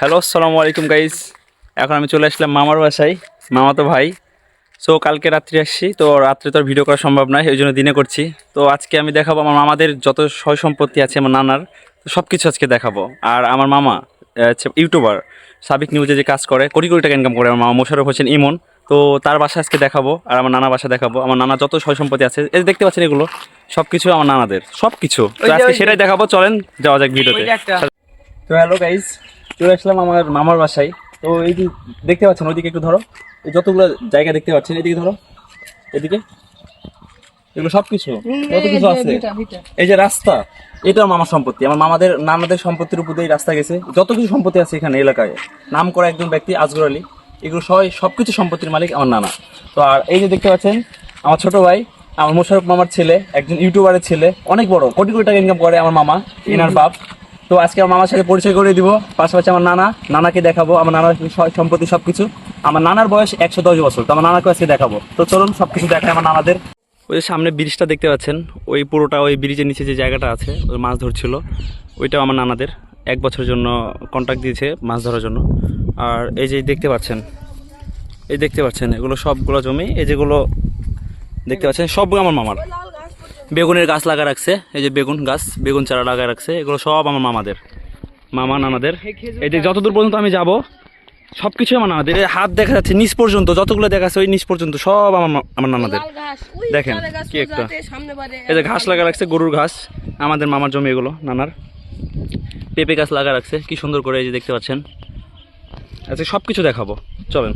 Hello আসসালামু আলাইকুম guys এখন আমি চলে আসলাম মামার বাসায়। মামা তো ভাই। সো কালকে রাত্রি আসছি তো রাত্রে তো ভিডিও করা সম্ভব নয় ওই জন্য দিনে করছি। তো আজকে আমি দেখাবো আমার মামাদের যত সয় সম্পত্তি আছে আমার নানার তো সব কিছু আজকে দেখাবো। আর আমার মামা ইউটিউবার সাবিক নিউজে যে কাজ করে কোটি কোটি টাকা ইনকাম করে আমার মামা মোশারফ হোসেন ইমন। তো তার বাসা আজকে দেখাবো আর আমার নানা বাসা দেখাবো। আমার নানা যত সয় সম্পত্তি আছে এই দেখতে পাচ্ছেন এগুলো সব কিছু আমার নানাদের সব কিছু তো আজকে সেটাই দেখাবো চলেন যাওয়া যাক ভিডিওতে। তো হ্যালো গাইজ চলে আসলাম আমার মামার বাসায়। তো এই যে দেখতে পাচ্ছেন ওইদিকে একটু ধরো। এই যতগুলো জায়গা দেখতে পাচ্ছেন এদিকে ধরো। এদিকে। এগুলো সব কিছু কত কিছু আছে। এই যে রাস্তা এটা মামার সম্পত্তি। আমার মামাদের নানাদের সম্পত্তির উপর দিয়ে রাস্তা গেছে। যত কিছু সম্পত্তি আছে এখানে এলাকায়। নাম করা একজন ব্যক্তি আজগর আলী। এগুলো সবাই সব কিছু সম্পত্তির মালিক আমার নানা। তো আর এই যে দেখতে পাচ্ছেন আমার ছোট ভাই আমার মোশারফ মামার ছেলে একজন ইউটিউবারের ছেলে অনেক বড় কোটি কোটি টাকা ইনকাম করে আমার মামা এনার বাপ। তো আজকে আমার মামার সাথে পরিচয় করে দিব। পাশাপাশি আমার নানা, নানাকে দেখাবো, আমার নানার সম্পত্তি সবকিছু। আমার নানার বয়স একশো দশ বছর, তো আমার নানাকে আজকে দেখাবো। তো চলুন সবকিছু দেখায় আমার নানাদের। ওই যে সামনে ব্রিজটা দেখতে পাচ্ছেন, ওই পুরোটা ওই ব্রিজের নিচে যে জায়গাটা আছে, ওই মাছ ধরছিল, ওইটাও আমার নানাদের। এক বছরের জন্য কন্ট্রাক্ট দিয়েছে মাছ ধরার জন্য। আর এই যে দেখতে পাচ্ছেন, এই দেখতে পাচ্ছেন, এগুলো সবগুলো জমি, এই যেগুলো দেখতে পাচ্ছেন, সবগুলো আমার মামার। বেগুনের গাছ লাগা রাখছে এই যে বেগুন গাছ বেগুন চারা লাগা রাখছে এগুলো সব আমার মামাদের। মামা নানাদের। এই যে যতদূর পর্যন্ত আমি যাব সব কিছু আমার নানাদের। হাত দেখা যাচ্ছে নিচ পর্যন্ত যতগুলো দেখা যাচ্ছে ওই নিচ পর্যন্ত সব আমার আমার নানাদের। দেখেন, কি একটা। এই যে ঘাস লাগা রাখছে গরুর ঘাস আমাদের মামার জমি এগুলো নানার। পেঁপে গাছ লাগা রাখছে কি সুন্দর করে এই যে দেখতে পাচ্ছেন। আচ্ছা সব কিছু দেখাবো চলেন।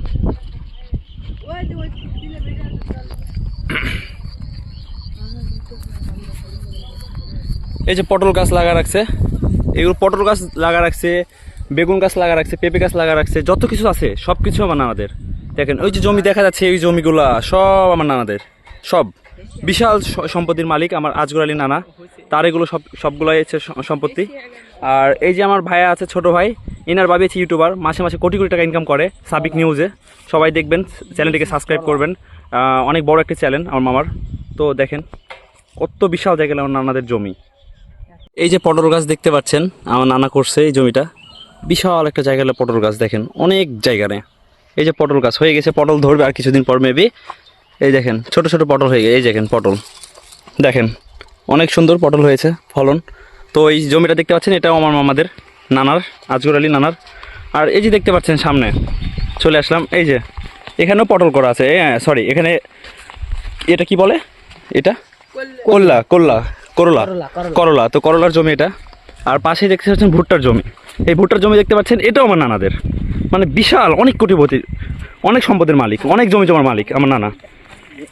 এই যে পটল গাছ লাগা রাখছে। এগুলো পটল গাছ লাগা রাখছে, বেগুন গাছ লাগা রাখছে, পেঁপে গাছ লাগা রাখছে, যত কিছু আছে সব কিছু আমার নানাদের। দেখেন, ওই যে জমি দেখা যাচ্ছে ওই জমিগুলা সব আমার নানাদের। সব। বিশাল সম্পত্তির মালিক আমার আজগর আলী নানা। তার এগুলো সব সবগুলোই হচ্ছে সম্পত্তি। আর এই যে আমার ভাইয়া আছে, ছোট ভাই, এনার বাবি আছে ইউটিউবার, মাসে মাসে কোটি কোটি টাকা ইনকাম করে সাবিক নিউজে। সবাই দেখবেন, চ্যানেলটিকে সাবস্ক্রাইব করবেন। অনেক বড় একটি চ্যানেল আমার মামার। তো দেখেন, কত বিশাল জায়গা আমার নানাদের জমি। এই যে পটল গাছ দেখতে পাচ্ছেন আমার নানা করছে এই জমিটা। বিশাল একটা জায়গা হলো পটল গাছ দেখেন অনেক জায়গা নেই এই যে পটল গাছ হয়ে গেছে পটল ধরবে আর কিছুদিন পর মেবি এই দেখেন ছোট ছোট পটল হয়ে গেছে এই দেখেন পটল। দেখেন অনেক সুন্দর পটল হয়েছে ফলন। তো এই জমিটা দেখতে পাচ্ছেন এটাও আমার মামাদের নানার আজগর আলী নানার। আর এই যে দেখতে পাচ্ছেন সামনে চলে আসলাম এই যে এখানেও পটল করা আছে সরি এখানে এটা কি বলে? এটা? করলা করলা করলা? করলা, তো করলার জমি এটা। আর পাশেই দেখতে পাচ্ছেন ভুট্টার জমি। এই ভুট্টার জমি দেখতে পাচ্ছেন এটাও আমার নানাদের। মানে বিশাল অনেক কোটিপতি অনেক সম্পদের মালিক অনেক জমি জমার মালিক আমার নানা।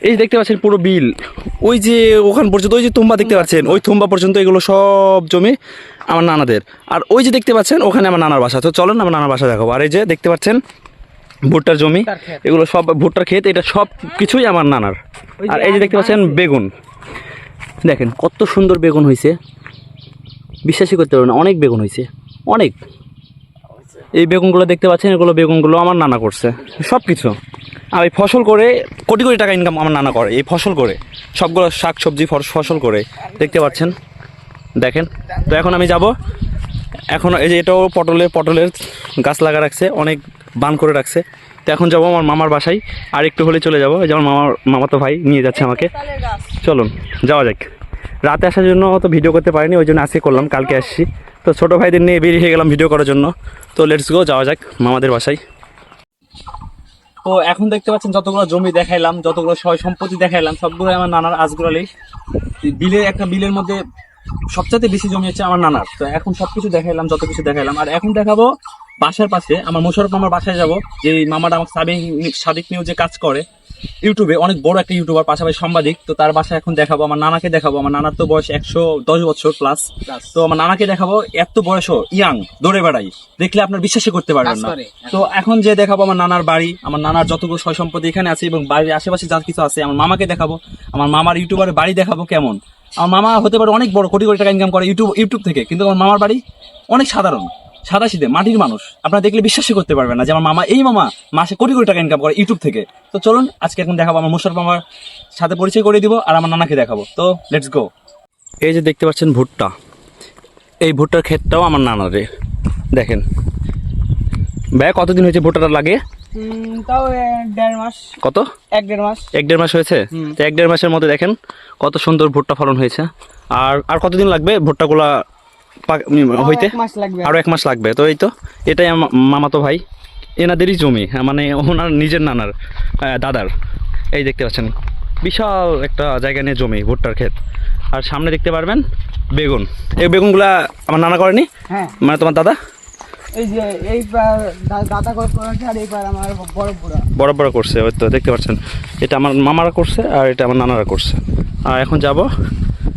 এই যে দেখতে পাচ্ছেন পুরো বিল। ওই যে ওখান পর্যন্ত ওই যে তুম্বা দেখতে পাচ্ছেন ওই তুম্বা পর্যন্ত এগুলো সব জমি আমার নানাদের। আর ওই যে দেখতে পাচ্ছেন ওখানে আমার নানার বাসা। তো চলেন আমার নানার বাসা দেখাবো। আর এই যে দেখতে পাচ্ছেন ভুট্টার জমি এগুলো সব ভুট্টার ক্ষেত এটা সব কিছুই আমার নানার। আর এই যে দেখতে পাচ্ছেন বেগুন। দেখেন, কত সুন্দর বেগুন হয়েছে বিশ্বাসই করতে পারবেন অনেক বেগুন হয়েছে অনেক। এই বেগুনগুলো দেখতে পাচ্ছেন, এগুলো বেগুনগুলো আমার নানা করছে সব কিছু আর এই ফসল করে কোটি কোটি টাকা ইনকাম আমার নানা করে, এই ফসল করে। সবগুলো শাক, সবজি, ফস- ফসল করে, দেখতে পাচ্ছেন। দেখেন, তো এখন আমি যাব। এখন এই যে এটাও পটলের পটলের গাছ লাগা রাখছে, অনেক বান করে রাখছে। তো এখন যাব আমার মামার বাসায়, আর একটু হলে চলে যাব। এই যে আমার মামার মামাতো ভাই, নিয়ে যাচ্ছে আমাকে। চলুন, যাওয়া যাক। রাতে আসার জন্য অত ভিডিও করতে পারিনি, ওই জন্য আজকে করলাম, কালকে আসছি। তো ছোটো ভাইদের নিয়ে বেরিয়ে গেলাম ভিডিও করার জন্য। তো লেটস গো যাওয়া যাক মামাদের বাসায়। তো এখন দেখতে পাচ্ছেন, যতগুলো জমি দেখাইলাম, যতগুলো সয় সম্পত্তি দেখাইলাম সবগুলো আমার নানার আজগুলো বিলের, একটা বিলের মধ্যে সবচাইতে বেশি জমি হচ্ছে আমার নানার। তো এখন সবকিছু দেখাইলাম যত কিছু দেখাইলাম। আর এখন দেখাবো বাসার পাশে আমার মোশারফ মামার বাসায় যাব। যে মামাটা আমার সাবিক সাদিক নিউজে কাজ করে ইউটিউবে অনেক বড় একটা ইউটিউবার পাশাপাশি সাংবাদিক। তো তার বাসায় এখন দেখাবো আমার নানাকে দেখাবো। আমার নানার তো বয়স একশো দশ বছর প্লাস তো আমার নানাকে দেখাবো এত বয়সও ইয়াং দৌড়ে বেড়াই। দেখলে আপনার বিশ্বাসই করতে পারবেন না। তো এখন যে দেখাবো আমার নানার বাড়ি আমার নানার যতগুলো সয় সম্পত্তি এখানে আছে এবং বাড়ির আশেপাশে যা কিছু আছে আমার মামাকে দেখাবো। আমার মামার ইউটিউবারের বাড়ি দেখাবো কেমন? আমার মামা হতে পারে অনেক বড়, কোটি কোটি টাকা ইনকাম করে ইউটিউব ইউটিউব থেকে। কিন্তু আমার মামার বাড়ি অনেক সাধারণ সাদা সিধে মাটির মানুষ। আপনারা দেখলে বিশ্বাসই করতে পারবেন না যে আমার মামা, এই মামা মাসে কোটি কোটি টাকা ইনকাম করে ইউটিউব থেকে। তো চলুন, আজকে এখন দেখাবো আমার মুশারফ মামার সাথে পরিচয় করে দিব আর আমার নানাকে দেখাবো। তো লেটস গো এই যে দেখতে পাচ্ছেন ভুট্টা। এই ভুট্টার ক্ষেতটাও আমার নানারে দেখেন। ভাইয়া কতদিন হয়েছে ভুট্টাটা লাগে? তাও দেড় মাস। কত? এক দেড় মাস। এক দেড় মাস হয়েছে? তো এক দেড় মাসের মধ্যে দেখেন কত সুন্দর ভুট্টা ফলন হয়েছে। আর আর কতদিন লাগবে ভুট্টাগুলা হইতে? আরও এক মাস লাগবে। তো এই তো এটাই মামাতো ভাই। এনাদেরই জমি হ্যাঁ, মানে ওনার নিজের নানার দাদার। এই দেখতে পাচ্ছেন বিশাল একটা জায়গা নিয়ে জমি ভুট্টার ক্ষেত। আর সামনে দেখতে পারবেন বেগুন। এই বেগুনগুলা আমার নানা করেনি? হ্যাঁ। মানে তোমার দাদা? এই যে এই আর এই আমার বড় বুড়া। বড় বড় করছে, ওই তো দেখতে পাচ্ছেন। এটা আমার মামারা করছে আর এটা আমার নানারা করছে। আর এখন যাব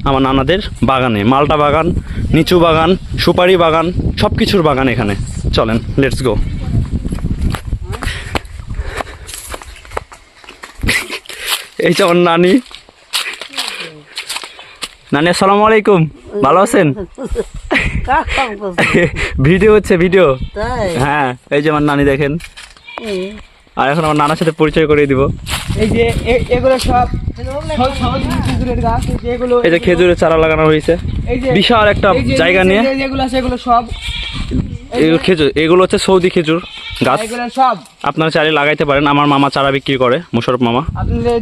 আমার নানাদের বাগানে। মালটা বাগান, নিচু বাগান, সুপারি বাগান সব কিছুর বাগান এখানে। চলেন লেটস গো এই যে আমার নানি নানি আসসালামু আলাইকুম। ভালো আছেন? ভিডিও হচ্ছে ভিডিও। হ্যাঁ এই যে আমার নানি দেখেন। আর এখন আমার নানার সাথে পরিচয় করিয়ে দিব। এই যে এগুলো সব এই যে খেজুরের চারা লাগানো হয়েছে। বিশাল একটা জায়গা নিয়ে। যে- আছে এগুলো সব এগুলো খেজুর এগুলো হচ্ছে সৌদি খেজুর গাছ। সব আপনারা চাইলে লাগাইতে পারেন। আমার মামা চারা বিক্রি করে মুশারফ মামা।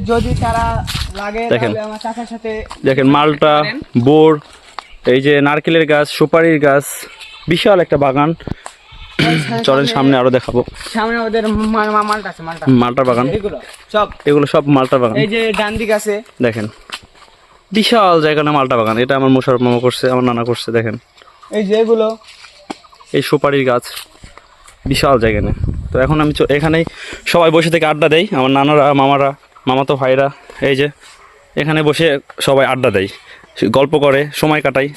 যদি তারা লাগে দেখেন। সাথে দেখেন মালটা বোর এই যে নারকেলের গাছ সুপারির গাছ বিশাল একটা বাগান। চলেন সামনে আরও দেখাবো। সামনে ওদের মালটা আছে মালটা। মালটার বাগান। এগুলো সব। এগুলো সব মালটার বাগান। এই যে ডান দিক আছে। দেখেন। বিশাল জায়গা না মালটা বাগান। এটা আমার মুশারফ মামা করছে আমার নানা করছে দেখেন। এই যে এগুলো। এই সুপারির গাছ। বিশাল জায়গা নেই তো এখন আমি এখানেই সবাই বসে থেকে আড্ডা দেয় আমার নানারা মামারা মামাতো ভাইরা এই যে এখানে বসে সবাই আড্ডা দেয় গল্প করে সময় কাটাই।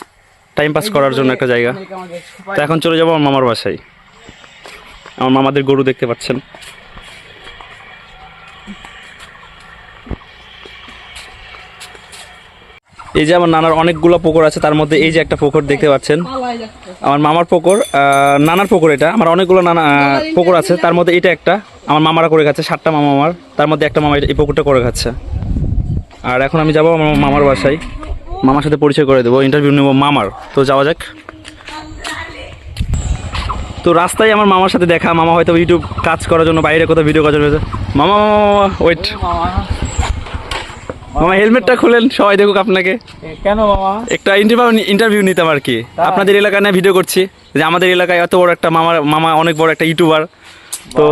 টাইম পাস করার জন্য একটা জায়গা। তো এখন চলে যাব আমার মামার বাসায়। আমার মামাদের গরু দেখতে পাচ্ছেন। এই যে আমার নানার অনেকগুলো পুকুর আছে, তার মধ্যে এই যে একটা পুকুর দেখতে পাচ্ছেন। আমার মামার পুকুর নানার পুকুর এটা। আমার অনেকগুলো নানা পুকুর আছে, তার মধ্যে এটা একটা। আমার মামারা করে খাচ্ছে, সাতটা মামা আমার। তার মধ্যে একটা মামা এই পুকুরটা করে খাচ্ছে। আর এখন আমি যাব আমার মামার বাসায়। মামার সাথে পরিচয় করে দেবো ইন্টারভিউ নেব মামার। তো যাওয়া যাক। তো রাস্তায় আমার মামার সাথে দেখা মামা হয়তো ইউটিউব কাজ করার জন্য বাইরে কোথাও ভিডিও করার রয়েছে মামা মামা মামা ওয়েট মামা মামা হেলমেটটা খুলেন সবাই দেখুক আপনাকে। কেন মামা? একটা ইন্টারভিউ ইন্টারভিউ নিতাম আর কি। আপনাদের এলাকায় না ভিডিও করছি যে আমাদের এলাকায় এত বড় একটা মামার মামা অনেক বড় একটা ইউটিউবার তো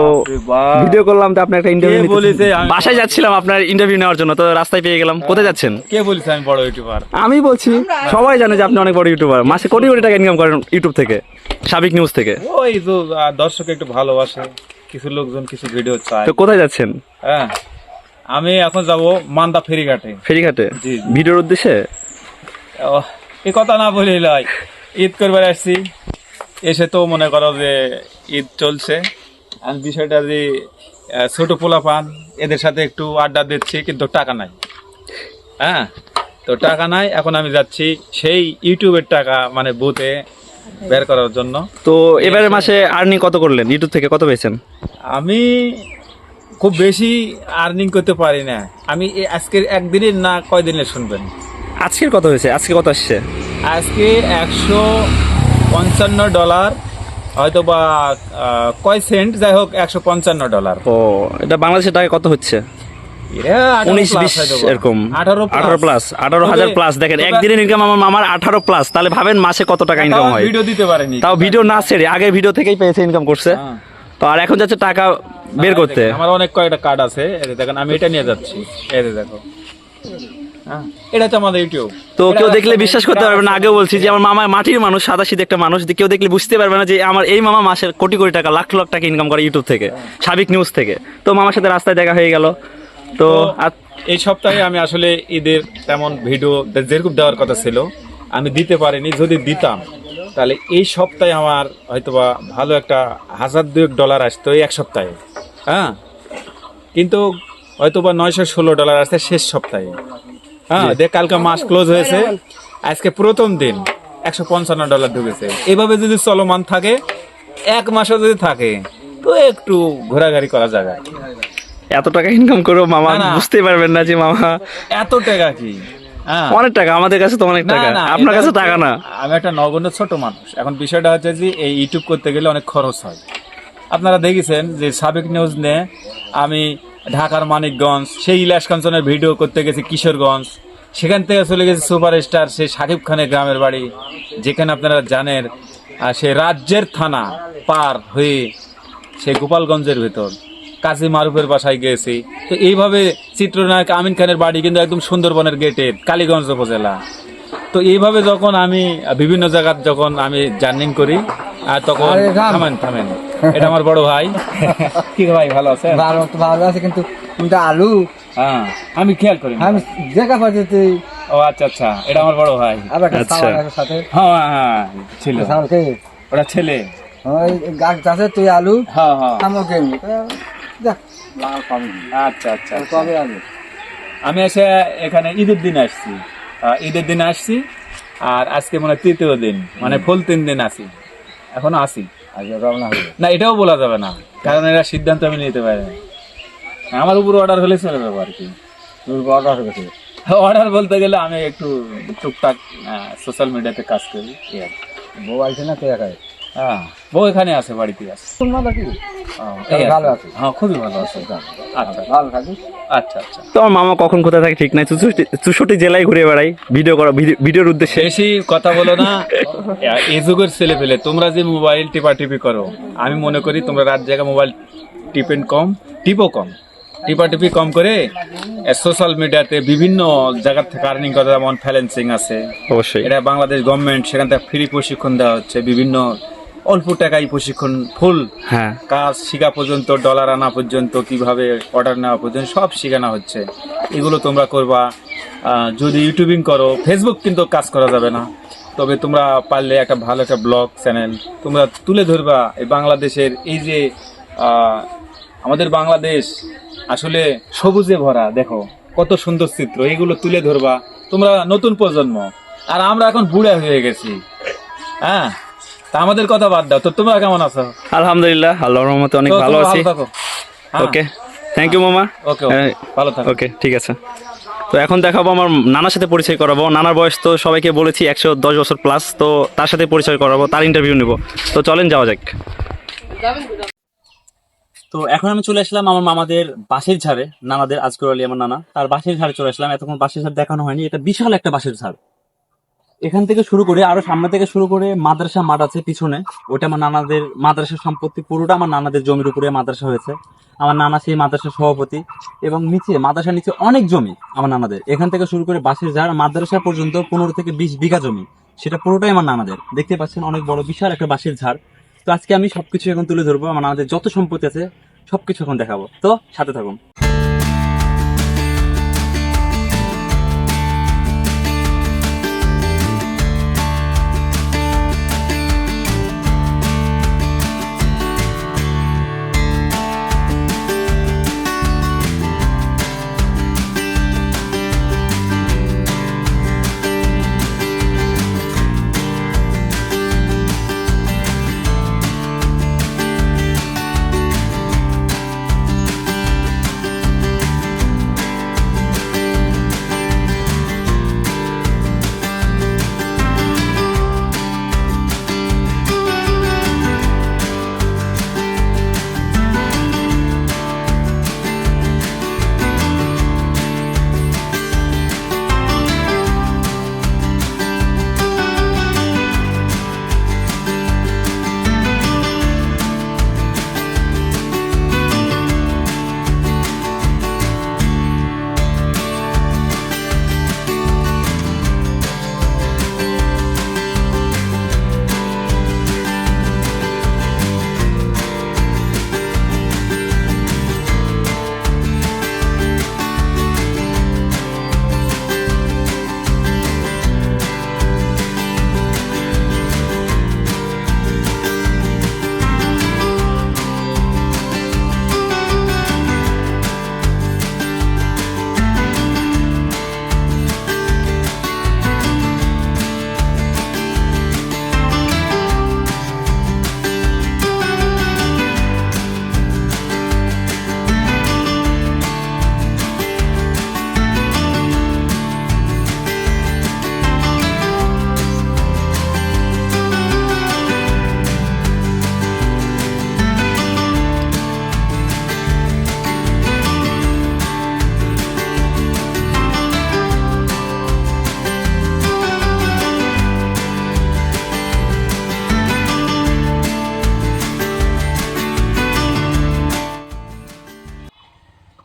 ভিডিও করলাম তো আপনি একটা ইন্টারভিউ বলেছে আমি- বাসায় যাচ্ছিলাম আপনার ইন্টারভিউ নেওয়ার জন্য তো রাস্তায় পেয়ে গেলাম। কোথায় যাচ্ছেন? কে বলছে আমি বড় ইউটিউবার আমি বলছি সবাই জানে যে আপনি অনেক বড় ইউটিউবার মাসে কোটি কোটি টাকা ইনকাম করেন ইউটিউব থেকে সাবিক নিউজ থেকে। ওই তো দর্শক একটু ভালোবাসে কিছু লোকজন কিছু ভিডিও চায়। তো কোথায় যাচ্ছেন? হ্যাঁ আমি এখন যাব মান্দা ফেরিঘাটে। ফেরিঘাটে। ভিডিওর উদ্দেশ্যে? এই কথা না বলি লয় ঈদ করবার আসছি এসে তো মনে করো যে ঈদ চলছে। আমি বিষয়টা যে ছোট পোলা পান এদের সাথে একটু আড্ডা দিচ্ছি কিন্তু টাকা নাই। হ্যাঁ? তো টাকা নাই এখন আমি যাচ্ছি সেই ইউটিউবের টাকা মানে বুথে বের করার জন্য। তো এবারে মাসে আর্নিং কত করলেন? ইউটিউব থেকে কত পেয়েছেন? আমি খুব বেশি আর্নিং করতে পারি না। আমি আজকের একদিনের না কয়দিনের শুনবেন? আজকের কত হয়েছে? আজকে কত আসছে? আজকে একশো পঞ্চান্ন ডলার হয়তো বা কয় সেন্ট? যাই হোক একশো পঞ্চান্ন ডলার। ও এটা বাংলাদেশের টাকা কত হচ্ছে? উনিশ বিশ এরকম। আঠারো আঠারো প্লাস আঠারো হাজার প্লাস দেখেন একদিনের ইনকাম আমার মামার আঠারো প্লাস তাহলে ভাবেন মাসে কত টাকা ইনকাম হয়। ভিডিও দিতে পারেনি। তাও ভিডিও না ছেড়ে আগে ভিডিও থেকেই পেয়েছে ইনকাম করছে। হ্যাঁ। তো আর এখন যাচ্ছে টাকা বের করতে। আমার অনেক কয়েকটা কার্ড আছে। দেখেন আমি এটা নিয়ে যাচ্ছি। এই দেখো। এটা তো আমাদের ইউটিউব। তো কেউ দেখলে বিশ্বাস করতে পারবে না। আগেও বলছি যে আমার মামা মাটির মানুষ সাদা শীত একটা মানুষ। কেউ দেখলে বুঝতে পারবে না যে আমার এই মামা মাসের কোটি কোটি টাকা লাখ লাখ টাকা ইনকাম করে ইউটিউব থেকে সাবিক নিউজ থেকে। তো মামার সাথে রাস্তায় দেখা হয়ে গেল। তো এই সপ্তাহে আমি আসলে ঈদের তেমন ভিডিও যেরকম দেওয়ার কথা ছিল আমি দিতে পারিনি। যদি দিতাম তাহলে এই সপ্তাহে আমার হয়তোবা ভালো একটা হাজার দুয়েক ডলার আসতো এই এক সপ্তাহে। হ্যাঁ? কিন্তু হয়তোবা নয়শো ষোলো ডলার আসছে শেষ সপ্তাহে। হ্যাঁ দেখ কালকে মাস ক্লোজ হয়েছে। আজকে প্রথম দিন একশো পঞ্চান্ন ডলার ঢুকেছে। এভাবে যদি চলমান থাকে এক মাসও যদি থাকে তো একটু ঘোরাঘুরি করা যাবে এত টাকা ইনকাম করেও মামা। বুঝতে পারবেন না যে মামা। এত টাকা কি? হ্যাঁ। অনেক টাকা আমাদের কাছে তো অনেক টাকা। আপনার কাছে টাকা না? আমি একটা নগণ্য ছোট মানুষ। এখন বিষয়টা হচ্ছে যে এই ইউটিউব করতে গেলে অনেক খরচ হয়। আপনারা দেখেছেন যে সাবেক নিউজ নে আমি ঢাকার মানিকগঞ্জ সেই ইলাস কাঞ্চনের ভিডিও করতে গেছি কিশোরগঞ্জ। সেখান থেকে চলে গেছে সুপারস্টার সেই সাকিব খানের গ্রামের বাড়ি যেখানে আপনারা জানেন সে রাজ্যের থানা পার হয়ে সে গোপালগঞ্জের ভেতর কাজী মারুফের বাসায় গিয়েছি তো এইভাবে চিত্রনায়ক আমিন খানের বাড়ি কিন্তু একদম সুন্দরবনের গেটে কালীগঞ্জ উপজেলা। তো এইভাবে যখন আমি বিভিন্ন জায়গার যখন আমি জার্নিং করি আর তখন থামেন থামেন। এটা আমার বড় ভাই। কি ভাই ভালো আছে ভালো তো ভালো আছে কিন্তু তুমি তো আলু। হ্যাঁ আমি খেয়াল করি আমি দেখা পাচ্ছি তুই ও আচ্ছা আচ্ছা এটা আমার বড় ভাই। আবার আচ্ছা। সাথে। হ্যাঁ হ্যাঁ, হ্যাঁ ছিল। ওটা ছেলে। ওই গাছ চাষে তুই আলু। হ্যাঁ হ্যাঁ। আমাকে দেখ। আচ্ছা আচ্ছা আচ্ছা। কবে আলু আমি এসে এখানে ঈদের দিন আসছি। ঈদের দিন আসছি আর আজকে মনে হয় তৃতীয় দিন। মানে ফুল তিন দিন আছি। এখনও হবে না এটাও বলা যাবে না। কারণ এরা সিদ্ধান্ত আমি নিতে পারি না। আমার উপর অর্ডার হলে চলে যাব আর কি অর্ডার হয়েছে অর্ডার বলতে গেলে আমি একটু টুকটাক সোশ্যাল মিডিয়াতে কাজ করি। বউ আছে না তুই একাই? হ্যাঁ বউ এখানে আছে বাড়িতে আছে। হ্যাঁ। ভালো আছে। হ্যাঁ খুবই ভালো আছে আচ্ছা ভালো থাকিস আচ্ছা আচ্ছা। তো আমার মামা কখন কোথায় থাকে ঠিক নাই চৌষট্টি জেলায় ঘুরে বেড়াই ভিডিও করা ভিডিও- ভিডিওর উদ্দেশ্যে। বেশি কথা বলো না। এই যুগের ছেলে পেলে তোমরা যে মোবাইল টিপা টিপি করো আমি মনে করি তোমরা রাত জায়গা মোবাইল টিপেন কম টিপো কম। টিপা টিপি কম করে সোশ্যাল মিডিয়াতে বিভিন্ন জায়গা থেকে আর্নিং করা যেমন ফ্যালেন্সিং আছে। অবশ্যই। এটা বাংলাদেশ গভর্নমেন্ট সেখান থেকে ফ্রি প্রশিক্ষণ দেওয়া হচ্ছে বিভিন্ন অল্প টাকায় প্রশিক্ষণ ফুল হ্যাঁ। কাজ শেখা পর্যন্ত ডলার আনা পর্যন্ত কীভাবে অর্ডার নেওয়া পর্যন্ত সব শেখানো হচ্ছে। এগুলো তোমরা করবা। যদি ইউটিউবিং করো ফেসবুক কিন্তু কাজ করা যাবে না। তবে তোমরা পারলে একটা ভালো একটা ব্লগ চ্যানেল তোমরা তুলে ধরবা। এই বাংলাদেশের এই যে আমাদের বাংলাদেশ আসলে সবুজে ভরা দেখো কত সুন্দর চিত্র এগুলো তুলে ধরবা। তোমরা নতুন প্রজন্ম আর আমরা এখন বুড়া হয়ে গেছি। হ্যাঁ? তা আমাদের কথা বাদ দাও। তো তোমরা কেমন আছো? আলহামদুলিল্লাহ আল্লাহর রহমতে অনেক ভালো আছি। হ্যাঁ, ওকে থ্যাংক ইউ মামা। ওকে হ্যাঁ, ভালো থাকো। ওকে ঠিক আছে। তো এখন দেখাবো আমার নানার সাথে পরিচয় করাবো। নানার বয়স তো সবাইকে বলেছি একশো দশ বছর প্লাস তো তার সাথে পরিচয় করাবো তার ইন্টারভিউ নেব। তো চলেন যাওয়া যাক। তো এখন আমি চলে আসলাম আমার মামাদের বাঁশের ঝাড়ে। নানাদের আজকের আলী আমার নানা। তার বাঁশের ঝাড়ে চলে আসলাম। এতক্ষণ বাঁশের ঝাড় দেখানো হয়নি। এটা বিশাল একটা বাঁশের ঝাড়। এখান থেকে শুরু করে, আরও সামনে থেকে শুরু করে মাদ্রাসা মাঠ আছে পিছনে। ওটা আমার নানাদের মাদ্রাসা সম্পত্তি, পুরোটা আমার নানাদের জমির উপরে মাদ্রাসা হয়েছে। আমার নানা সেই মাদ্রাসার সভাপতি এবং নিচে, মাদ্রাসার নিচে অনেক জমি আমার নানাদের। এখান থেকে শুরু করে বাঁশের ঝাড়, মাদ্রাসা পর্যন্ত পনেরো থেকে বিশ বিঘা জমি। সেটা পুরোটাই আমার নানাদের। দেখতে পাচ্ছেন অনেক বড়, বিশাল একটা বাঁশের ঝাড়। তো আজকে আমি সবকিছু এখন তুলে ধরবো। আমার নানাদের যত সম্পত্তি আছে সবকিছু এখন দেখাবো। তো সাথে থাকুন।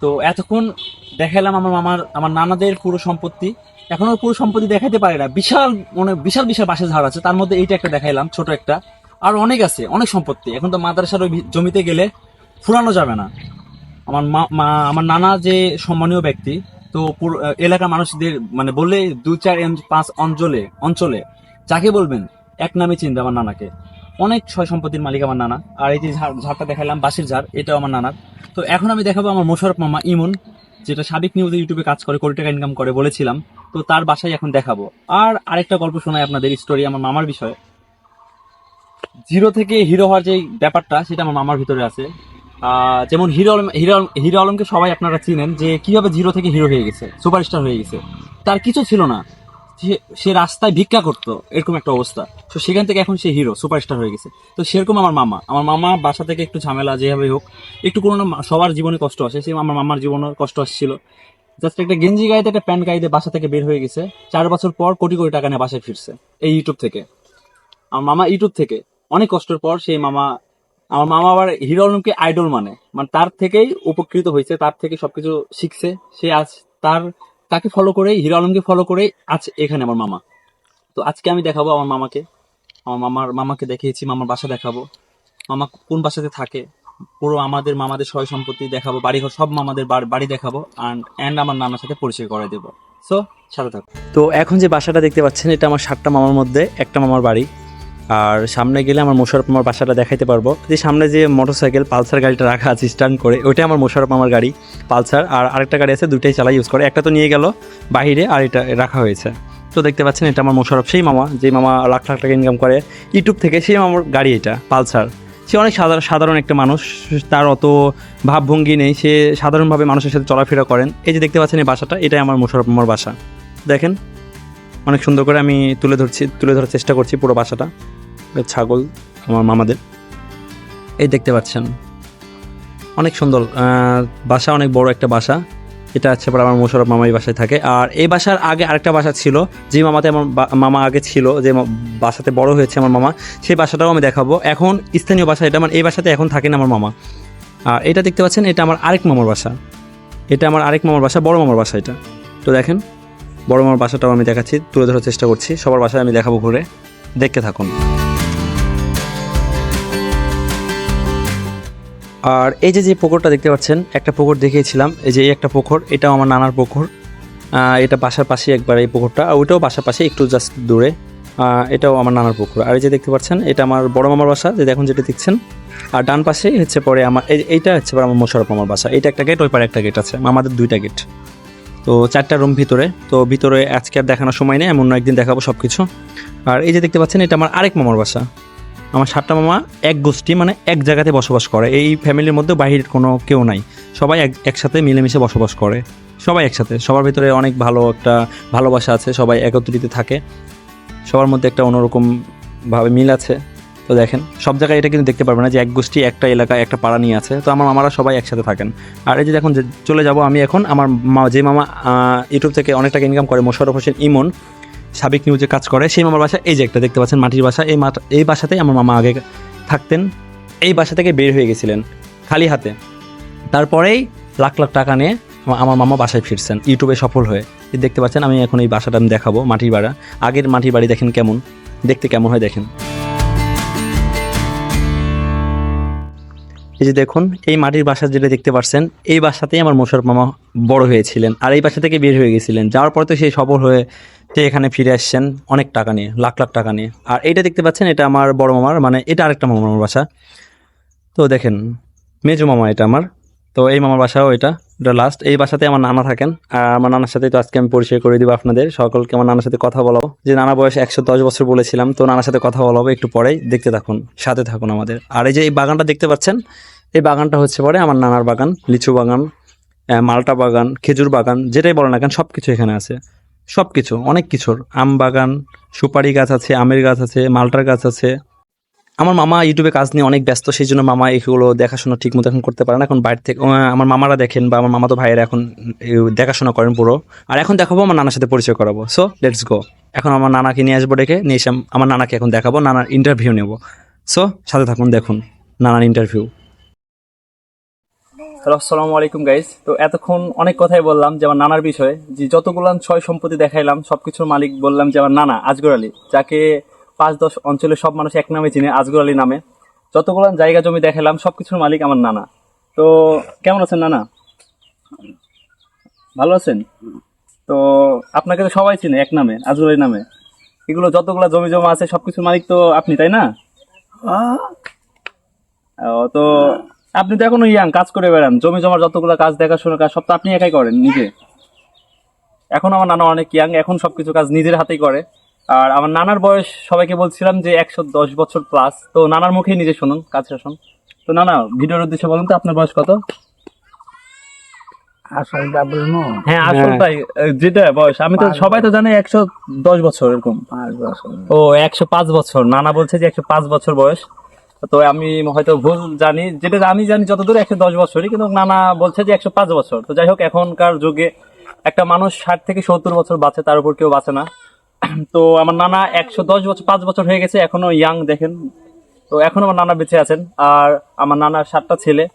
তো এতক্ষণ দেখালাম আমার মামার, আমার নানাদের পুরো সম্পত্তি। এখনও পুরো সম্পত্তি দেখাইতে পারে না। বিশাল মানে বিশাল বিশাল বাঁশের ঝাড় আছে। তার মধ্যে এইটা একটা দেখাইলাম, ছোট একটা। আর অনেক আছে, অনেক সম্পত্তি। এখন তো মাদ্রাসার ওই জমিতে গেলে ফুরানো যাবে না। আমার মা আমার নানা যে সম্মানীয় ব্যক্তি, তো পুরো এলাকার মানুষদের মানে বললে দু চার পাঁচ অঞ্চলে অঞ্চলে, যাকে বলবেন, এক নামে চিনবে আমার নানাকে। অনেক ছয় সম্পত্তির মালিক আমার নানা। আর এই যে ঝাড়, ঝাড়টা দেখালাম বাঁশের ঝাড়, এটাও আমার নানার। তো এখন আমি দেখাবো আমার মোশারফ মামা ইমন, যেটা সাবিক নিউজে ইউটিউবে কাজ করে, কোটি টাকা ইনকাম করে বলেছিলাম। তো তার বাসায় এখন দেখাবো। আর আরেকটা গল্প শোনাই আপনাদের স্টোরি আমার মামার বিষয়ে। জিরো থেকে হিরো হওয়ার যে ব্যাপারটা, সেটা আমার মামার ভিতরে আছে। যেমন হিরো আলম, হিরো হিরো আলমকে সবাই আপনারা চিনেন যে কীভাবে জিরো থেকে হিরো হয়ে গেছে সুপারস্টার হয়ে গেছে। তার কিছু ছিল না। সে- রাস্তায় ভিক্ষা করতো, এরকম একটা অবস্থা। তো সেখান থেকে এখন সে হিরো সুপারস্টার হয়ে গেছে। তো সেরকম আমার মামা। আমার মামা বাসা থেকে একটু ঝামেলা যেভাবে হোক, একটু কোনো সবার জীবনে কষ্ট আসে। সে আমার মামার জীবনে কষ্ট আসছিল। জাস্ট একটা গেঞ্জি গাইতে একটা প্যান্ট গাইতে বাসা থেকে বের হয়ে গেছে। চার বছর পর কোটি কোটি টাকা নিয়ে বাসায় ফিরছে, এই ইউটিউব থেকে। আমার মামা ইউটিউব থেকে। অনেক কষ্টের পর সেই মামা, আমার মামা আবার হিরো আলমকে আইডল মানে। মানে তার থেকেই উপকৃত হয়েছে, তার থেকে সবকিছু শিখছে। সে আজ তার তাকে ফলো করে হিরো আলমকে ফলো করে আজ এখানে আমার মামা। তো আজকে আমি দেখাবো আমার মামাকে। আমার মামার, মামাকে দেখিয়েছি, মামার বাসা দেখাবো। মামা কোন বাসাতে থাকে, পুরো আমাদের মামাদের সয় সম্পত্তি দেখাবো, বাড়িঘর সব মামাদের বাড়ি দেখাবো অ্যান্ড অ্যান্ড আমার নানার সাথে পরিচয় করে দেবো। সো সাথে থাকো। তো এখন যে বাসাটা দেখতে পাচ্ছেন, এটা আমার সাতটা মামার মধ্যে, একটা মামার বাড়ি। আর সামনে গেলে আমার মোশারফ মামার বাসাটা দেখাইতে পারব। যে সামনে যে মোটরসাইকেল, পালসার গাড়িটা রাখা আছে স্ট্যান্ড করে, ওইটা আমার মোশারফ মামার গাড়ি, পালসার। আর আরেকটা গাড়ি আছে, দুইটাই চালাই ইউজ করে। একটা তো নিয়ে গেল বাইরে আর এটা রাখা হয়েছে। তো দেখতে পাচ্ছেন, এটা আমার মোশারফ, সেই মামা যে মামা লাখ লাখ টাকা ইনকাম করে ইউটিউব থেকে, সেই মামার গাড়ি এটা, পালসার। সে অনেক সাধারণ সাধারণ একটা মানুষ, তার অত ভাবভঙ্গি নেই। সে সাধারণভাবে মানুষের সাথে চলাফেরা করেন। এই যে দেখতে পাচ্ছেন এই বাসাটা, এটাই আমার মোশারফ মামার বাসা। দেখেন, অনেক সুন্দর করে আমি তুলে ধরছি তুলে ধরার চেষ্টা করছি পুরো বাসাটা। ছাগল আমার মামাদের। এই দেখতে পাচ্ছেন। অনেক সুন্দর বাসা অনেক বড় একটা বাসা। এটা হচ্ছে পর আমার মোশারফ মামাই বাসায় থাকে। আর এই বাসার আগে আরেকটা বাসা ছিল, যে মামাতে আমার মামা আগে ছিল, যে বাসাতে বড় হয়েছে আমার মামা, সেই বাসাটাও আমি দেখাবো। এখন স্থানীয় বাসা এটা আমার এই বাসাতে এখন থাকে না আমার মামা। আর এটা দেখতে পাচ্ছেন, এটা আমার আরেক মামার বাসা। এটা আমার আরেক মামার বাসা, বড় মামার বাসা এটা। তো দেখেন, বড় মামার বাসাটাও আমি দেখাচ্ছি, তুলে ধরার চেষ্টা করছি। সবার বাসায় আমি দেখাবো ঘুরে। দেখতে থাকুন। আর এই যে যে পুকুরটা দেখতে পাচ্ছেন, একটা পুকুর দেখিয়েছিলাম। এই যে এই একটা পুকুর, এটাও আমার নানার পুকুর। এটা বাসার পাশে একবার এই পুকুরটা, আর ওইটাও বাসার পাশে একটু জাস্ট দূরে। এটাও আমার নানার পুকুর। আর এই যে দেখতে পাচ্ছেন, এটা আমার বড় মামার বাসা, যে দেখুন যেটা দেখছেন। আর ডান পাশেই হচ্ছে পরে আমার, এই- এইটা হচ্ছে পরে আমার মোশারফ মামার বাসা। এটা একটা গেট ওই পারে একটা গেট আছে আমাদের দুইটা গেট তো চারটা রুম ভিতরে। তো ভিতরে আজকে আর দেখানোর সময় নেই এমন একদিন দেখাবো সব কিছু আর এই যে দেখতে পাচ্ছেন, এটা আমার আরেক মামার বাসা। আমার সাতটা মামা এক গোষ্ঠী মানে এক জায়গাতে বসবাস করে। এই ফ্যামিলির মধ্যে বাহিরের কোনো কেউ নাই। সবাই এক, একসাথে মিলেমিশে বসবাস করে। সবাই একসাথে। সবার ভিতরে অনেক ভালো একটা ভালোবাসা আছে। সবাই একত্রিত থাকে। সবার মধ্যে একটা অন্যরকম ভাবে মিল আছে। তো দেখেন, সব জায়গায় এটা কিন্তু দেখতে পারবেন না যে এক গোষ্ঠী, একটা এলাকায় একটা পাড়া নিয়ে আছে। তো আমার মামারা সবাই একসাথে থাকেন। আর এই যে দেখুন যে চলে যাব আমি এখন, আমার মা, যে মামা ইউটিউব থেকে অনেক টাকা ইনকাম করে মোশারফ হোসেন ইমন সাবিক নিউজে কাজ করে, সেই মামার বাসা এই যে একটা দেখতে পাচ্ছেন মাটির বাসা, এই এই বাসাতেই আমার মামা আগে থাকতেন, এই বাসা থেকে বের হয়ে গেছিলেন খালি হাতে। তারপরেই লাখ লাখ টাকা নিয়ে আমার মামা বাসায় ফিরছেন, ইউটিউবে সফল হয়ে। দেখতে পাচ্ছেন, আমি এখন এই বাসাটা আমি দেখাবো, মাটির বাড়া। আগের মাটির বাড়ি দেখেন কেমন, দেখতে কেমন হয় দেখেন। এই যে দেখুন, এই মাটির বাসা যেটা দেখতে পাচ্ছেন এই বাসাতেই আমার মোশারফ মামা বড় হয়েছিলেন। আর এই বাসা থেকে বের হয়ে গেছিলেন। যাওয়ার পরে তো সেই সফল হয়ে সে এখানে ফিরে আসছেন অনেক টাকা নিয়ে, লাখ লাখ টাকা নিয়ে। আর এইটা দেখতে পাচ্ছেন, এটা আমার বড় মামার মানে এটা আরেকটা মামার বাসা। তো দেখেন, মেজো মামা এটা আমার। তো এই মামার বাসাও এটা। লাস্ট এই বাসাতে আমার নানা থাকেন। আর আমার নানার সাথে তো আজকে আমি পরিচয় করে দিব আপনাদের। সকলকে আমার নানার সাথে কথা বলাবো যে নানা বয়স একশো দশ বছর বলেছিলাম, তো নানার সাথে কথা বলাবো একটু পরেই। দেখতে থাকুন, সাথে থাকুন আমাদের। আর এই যে এই বাগানটা দেখতে পাচ্ছেন, এই বাগানটা হচ্ছে পরে আমার নানার বাগান, লিচু বাগান মালটা বাগান, খেজুর বাগান, যেটাই বলেন না কেন সব কিছু এখানে আছে। সব কিছু অনেক কিছুর। আম বাগান, সুপারি গাছ আছে, আমের গাছ আছে, মালটার গাছ আছে। আমার মামা ইউটিউবে কাজ নিয়ে অনেক ব্যস্ত, সেই জন্য মামা এগুলো দেখাশোনা ঠিক মতো এখন করতে পারে না। এখন বাইরে থেকে আমার মামারা দেখেন বা আমার মামা তো ভাইয়েরা এখন দেখাশোনা করেন পুরো। আর এখন দেখাবো, আমার নানার সাথে পরিচয় করাবো। সো লেটস গো এখন আমার নানাকে নিয়ে আসব ডেকে, নিয়ে এসে আমার নানাকে এখন দেখাবো, নানার ইন্টারভিউ নেব। সো সাথে থাকুন, দেখুন নানার ইন্টারভিউ হ্যালো আসসালামু আলাইকুম গাইস তো এতক্ষণ অনেক কথাই বললাম যে আমার নানার বিষয়ে, যে যতগুলান ছয় সম্পত্তি দেখাইলাম, সবকিছুর মালিক বললাম যে আমার নানা, আজগর আলী, যাকে পাঁচ দশ অঞ্চলের সব মানুষ এক নামে চিনে, আজগর আলী নামে। যতগুলো জায়গা জমি দেখাইলাম সবকিছুর মালিক আমার নানা। তো কেমন আছেন নানা? ভালো আছেন? তো আপনাকে তো সবাই চিনে, এক নামে, আজগর আলী নামে। এগুলো যতগুলা জমি জমা আছে, সবকিছুর মালিক তো আপনি, তাই না? তো আপনি তো এখনও ইয়াং, কাজ করে বেড়ান। জমি জমার যতগুলো কাজ দেখাশোনা কাজ, সব তো আপনি একাই করেন, নিজে। এখন আমার নানা অনেক ইয়াং, এখন সবকিছু কাজ নিজের হাতেই করে। আর আমার নানার বয়স সবাইকে বলছিলাম যে একশো দশ বছর প্লাস তো নানার মুখেই নিজে শুনুন কাছে আসুন। তো নানা ভিডিওর উদ্দেশ্যে বলুন তো আপনার বয়স কত? আসলটা বলব হ্যাঁ আসলটাই আহ, যেটা বয়স। আমি তো সবাই তো জানি একশো দশ বছর এরকম। ও একশো পাঁচ বছর। নানা বলছে যে একশো পাঁচ বছর বয়স। তো আমি হয়তো ভুল জানি যেটা আমি জানি যতদূর একশো দশ বছরই কিন্তু নানা বলছে যে একশো পাঁচ বছর। তো যাই হোক এখনকার যুগে একটা মানুষ ষাট থেকে সত্তর বছর বাঁচে তার উপর কেউ বাঁচে না। তো আমার নানা একশো দশ বছর, পাঁচ বছর হয়ে গেছে, এখনও ইয়াং দেখেন। তো এখন আমার নানা বেঁচে আছেন, আর আমার নানার সাতটা ছেলে।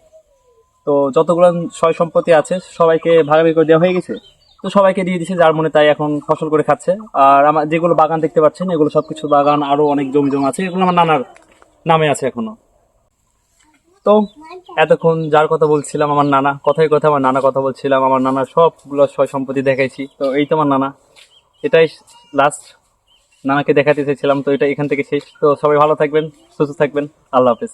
তো যতগুলো সয় সম্পত্তি আছে, সবাইকে ভাগাভাগি করে দেওয়া হয়ে গেছে। তো সবাইকে দিয়ে দিছে, যার মনে তাই এখন ফসল করে খাচ্ছে। আর আমার যেগুলো বাগান দেখতে পাচ্ছেন, এগুলো সবকিছু বাগান, আরও অনেক জমি জমা আছে, এগুলো আমার নানার নামে আছে এখনও। তো এতক্ষণ যার কথা বলছিলাম, আমার নানা কথায় কথা আমার নানা কথা বলছিলাম, আমার নানা সবগুলো সয় সম্পত্তি দেখাইছি। তো এই তো আমার নানা। এটাই লাস্ট নানাকে দেখাতে চেয়েছিলাম, তো এটা এখান থেকে শেষ। তো সবাই ভালো থাকবেন, সুস্থ থাকবেন। আল্লাহ হাফেজ।